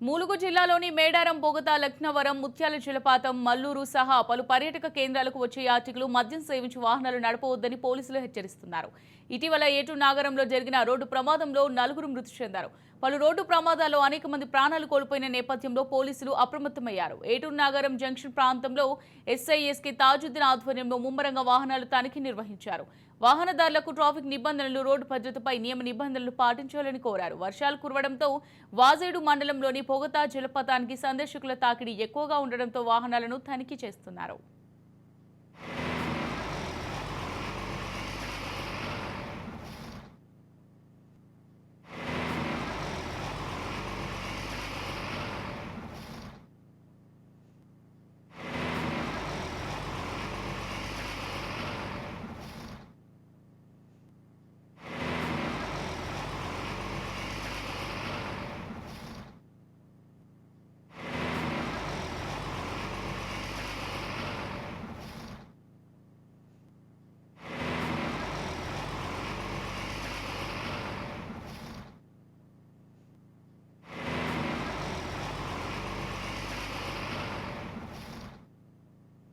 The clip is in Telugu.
ములుగు జిల్లాలోని మేడారం బొగత లక్నవరం ముత్యాల జలపాతం మల్లూరు సహా పలు పర్యాటక కేంద్రాలకు వచ్చే యాత్రికులు మద్యం సేవించి వాహనాలు నడపవద్దని పోలీసులు హెచ్చరిస్తున్నారు. ఇటీవల ఏటు నాగరంలో జరిగిన రోడ్డు ప్రమాదంలో నలుగురు మృతి చెందారు. పలు రోడ్డు ప్రమాదాల్లో అనేక మంది ప్రాణాలు కోల్పోయిన నేపథ్యంలో పోలీసులు అప్రమత్తమయ్యారు. ఏటూరు నాగరం జంక్షన్ ప్రాంతంలో ఎస్ఐఎస్కి తాజుద్దీన్ ఆధ్వర్యంలో ముమ్మరంగా వాహనాలు తనిఖీ నిర్వహించారు. వాహనదారులకు ట్రాఫిక్ నిబంధనలు రోడ్డు భద్రతపై నియమ నిబంధనలు పాటించాలని కోరారు. వర్షాలు కురవడంతో వాజేడు మండలంలోని పొగతా జలపాతానికి సందర్శకుల తాకిడి ఎక్కువగా ఉండడంతో వాహనాలను తనిఖీ చేస్తున్నారు.